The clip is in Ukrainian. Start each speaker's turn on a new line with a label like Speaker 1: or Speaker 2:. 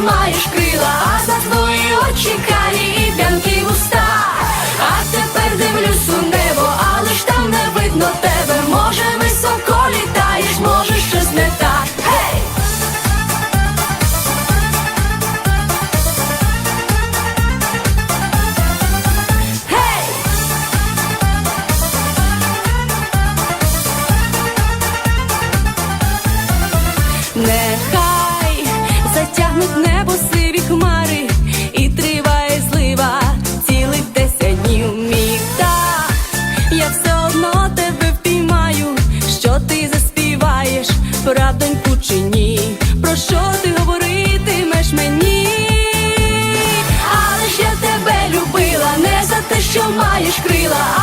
Speaker 1: маєш крила, а за твої очі карі і п'янкі вуста. А тепер дивлюсь у небо, але ж там не видно тебе. Може, високо літаєш, може щось не так. Нехай доньку чи ні? Про що ти говоритимеш мені? Але ж я тебе любила, не за те, що маєш крила.